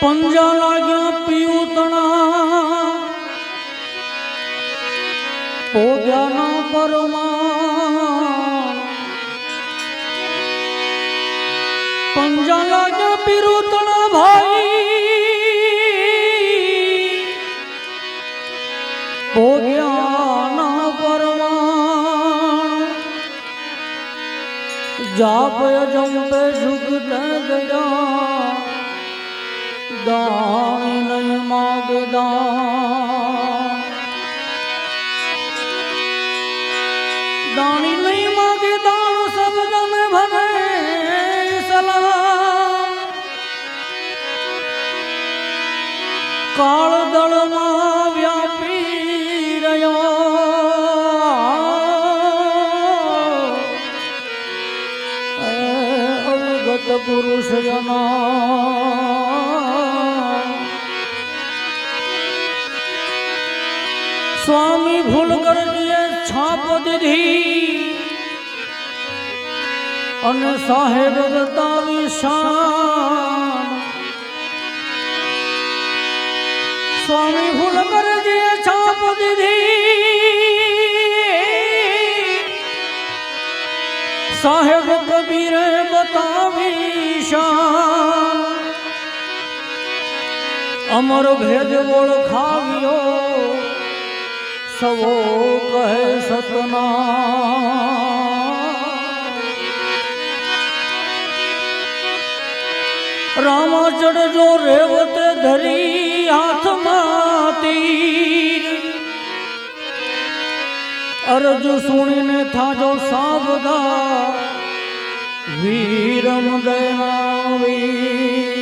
પંજા લાગ્યા પિયુતણા પોગ્યાના પરમા પંજા લાગ્યા પિરુતણા ભાઈ ભોગ્યાના જાપય જંપે ઝુકતે ગયા દાણી નહીં માગદા દાણી. નહીં માગે દાણ શબ્દ ને ભરે સલામ કાળ અવગત પુરુષ સ્વામી ભૂલ કરજે છાપ દીધી અને સાહેબ બતાવી શાન. સ્વામી ભૂલ કરજે છાપ દીધી સાહેબ કબીરે બતાવી અમર ભેદ ઓળખાવ્યો સવો કહે સતના રામ ચડજો રેવતે ધરી હાથમાં તીર અરજ સુણીને થાજો સાવધા વીરમ દયનાવી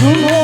Come.